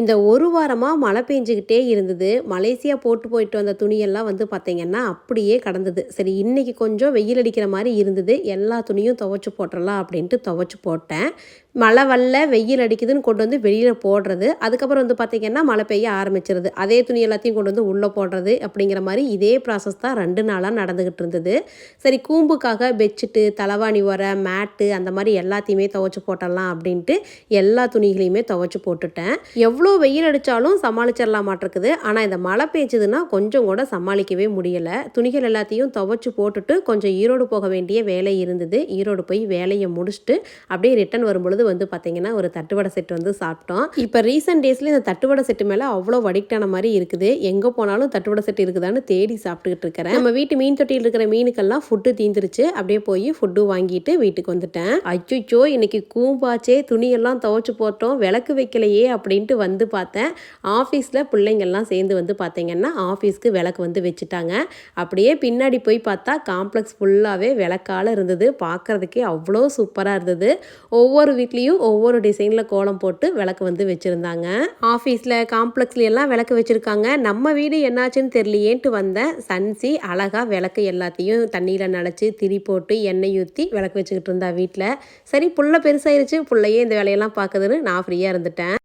இந்த ஒரு வாரமாக மழை பெஞ்சிக்கிட்டே இருந்தது. மலேசியா போட்டு போயிட்டு வந்த துணியெல்லாம் வந்து பார்த்திங்கன்னா அப்படியே கடந்தது. சரி இன்றைக்கி கொஞ்சம் வெயில் அடிக்கிற மாதிரி இருந்தது. எல்லா துணியும் துவைச்சி போட்டுடலாம் அப்படின்ட்டு துவைச்சி போட்டேன். மழை வரல வெயில் அடிக்குதுன்னு கொண்டு வந்து வெளியில் போடுறது. அதுக்கப்புறம் வந்து பார்த்திங்கன்னா மழை பெய்ய ஆரம்பிச்சிருது. அதே துணி எல்லாத்தையும் கொண்டு வந்து உள்ளே போடுறது அப்படிங்கிற மாதிரி இதே ப்ராசஸ் தான் ரெண்டு நாளாக நடந்துக்கிட்டு இருந்தது. சரி கூம்புக்காக பெட்ஷீட்டு தலைவாணி உர மேட்டு அந்த மாதிரி எல்லாத்தையுமே துவைச்சி போட்டலாம் அப்படின்ட்டு எல்லா துணிகளையுமே துவைச்சி போட்டுட்டேன். எவ்வளோ வெயில் அடித்தாலும் சமாளிச்சிடலாம் மாட்டிருக்குது. ஆனால் இந்த மழை பெஞ்சதுன்னா கொஞ்சம் கூட சமாளிக்கவே முடியலை. துணிகள் எல்லாத்தையும் துவச்சி போட்டுட்டு கொஞ்சம் ஈரோடு போக வேண்டிய வேலை இருந்தது. ஈரோடு போய் வேலையை முடிச்சுட்டு அப்படியே ரிட்டன் வரும்பொழுது வந்து பார்த்திங்கன்னா ஒரு தட்டுவடை செட் வந்து சாப்பிட்டோம். இப்போ ரீசெண்ட் டேஸில் இந்த தட்டுவடை செட்டு மேலே அவ்வளோ வடிக்டான மாதிரி இருக்குது. எங்கே போனாலும் தட்டுவடை செட்டு இருக்குதான்னு தேடி சாப்பிட்டுக்கிட்டு இருக்கிறேன். நம்ம வீட்டு மீன் தொட்டியில் இருக்கிற மீனுக்கெல்லாம் ஃபுட்டு தீந்துருச்சு. அப்படியே போய் ஃபுட்டு வாங்கிட்டு வீட்டுக்கு வந்துட்டேன். அச்சுச்சோ இன்னைக்கு கூம்பாச்சே துணியெல்லாம் துவைச்சு போட்டோம். விளக்கு வைக்கலையே அப்படின்ட்டு வந்து வந்து பார்த்தேன். ஆஃபீஸில் பிள்ளைங்கள்லாம் சேர்ந்து வந்து பார்த்தீங்கன்னா ஆஃபீஸ்க்கு விளக்கு வந்து வச்சுட்டாங்க. அப்படியே பின்னாடி போய் பார்த்தா காம்ப்ளெக்ஸ் ஃபுல்லாகவே விளக்கால இருந்தது. பார்க்குறதுக்கே அவ்வளோ சூப்பராக இருந்தது. ஒவ்வொரு வீட்லேயும் ஒவ்வொரு டிசைனில் கோலம் போட்டு விளக்கு வந்து வச்சுருந்தாங்க. ஆஃபீஸில் காம்ப்ளெக்ஸ்ல எல்லாம் விளக்கு வச்சுருக்காங்க. நம்ம வீடு என்னாச்சுன்னு தெரியலையேன்ட்டு வந்தேன் சன்சி அழகாக விளக்கு எல்லாத்தையும் தண்ணியில் நனைச்சி திரி போட்டு எண்ணெய் ஊற்றி விளக்கு வச்சுக்கிட்டு இருந்தா வீட்டில் சரி புள்ள பெருசாயிருச்சு. புள்ளையே இந்த வேலையெல்லாம் பார்க்குதுன்னு நான் ஃப்ரீயாக இருந்துட்டேன்.